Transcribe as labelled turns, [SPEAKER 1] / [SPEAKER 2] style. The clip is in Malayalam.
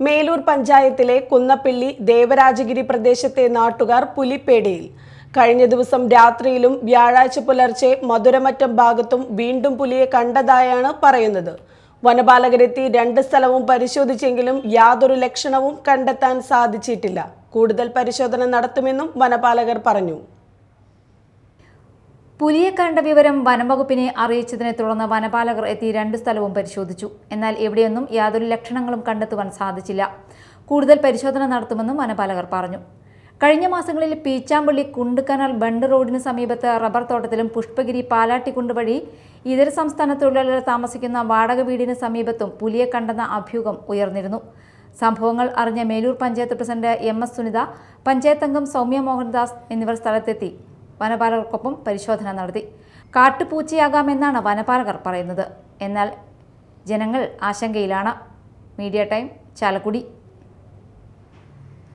[SPEAKER 1] മേലൂർ പഞ്ചായത്തിലെ കുന്നപ്പിള്ളി ദേവരാജഗിരി പ്രദേശത്തെ നാട്ടുകാർ പുലിപ്പേടയിൽ. കഴിഞ്ഞ ദിവസം രാത്രിയിലും വ്യാഴാഴ്ച പുലർച്ചെ മധുരമറ്റം ഭാഗത്തും വീണ്ടും പുലിയെ കണ്ടതായാണ് പറയുന്നത്. വനപാലകരെത്തി രണ്ട് സ്ഥലവും പരിശോധിച്ചെങ്കിലും യാതൊരു ലക്ഷണവും കണ്ടെത്താൻ സാധിച്ചിട്ടില്ല. കൂടുതൽ പരിശോധന നടത്തുമെന്നും വനപാലകർ പറഞ്ഞു.
[SPEAKER 2] പുലിയെ കണ്ട വിവരം വനംവകുപ്പിനെ അറിയിച്ചതിനെ തുടർന്ന് വനപാലകർ എത്തി രണ്ട് സ്ഥലവും പരിശോധിച്ചു. എന്നാൽ എവിടെയൊന്നും യാതൊരു ലക്ഷണങ്ങളും കണ്ടെത്തുവാൻ സാധിച്ചില്ല. കൂടുതൽ പരിശോധന നടത്തുമെന്നും വനപാലകർ പറഞ്ഞു. കഴിഞ്ഞ മാസങ്ങളിൽ പീച്ചാമ്പള്ളി കുണ്ടുകനാൽ ബണ്ട് റോഡിന് സമീപത്ത് റബ്ബർ തോട്ടത്തിലും പുഷ്പഗിരി പാലാട്ടിക്കുണ്ട് വഴി ഇതര സംസ്ഥാന തൊഴിലാളികൾ താമസിക്കുന്ന വാടക വീടിന് സമീപത്തും പുലിയെ കണ്ടെന്ന അഭ്യൂഹം ഉയർന്നിരുന്നു. സംഭവങ്ങൾ അറിഞ്ഞ Melur panchayat president M S Sunitha പഞ്ചായത്തംഗം Soumya Mohandas എന്നിവർ സ്ഥലത്തെത്തി. വനപാലകർക്കൊപ്പം പരിശോധന നടത്തി. കാട്ടുപൂച്ചയാകാമെന്നാണ് വനപാലകർ പറയുന്നത്. എന്നാൽ ജനങ്ങൾ ആശങ്കയിലാണ്. Media time Chalakudy.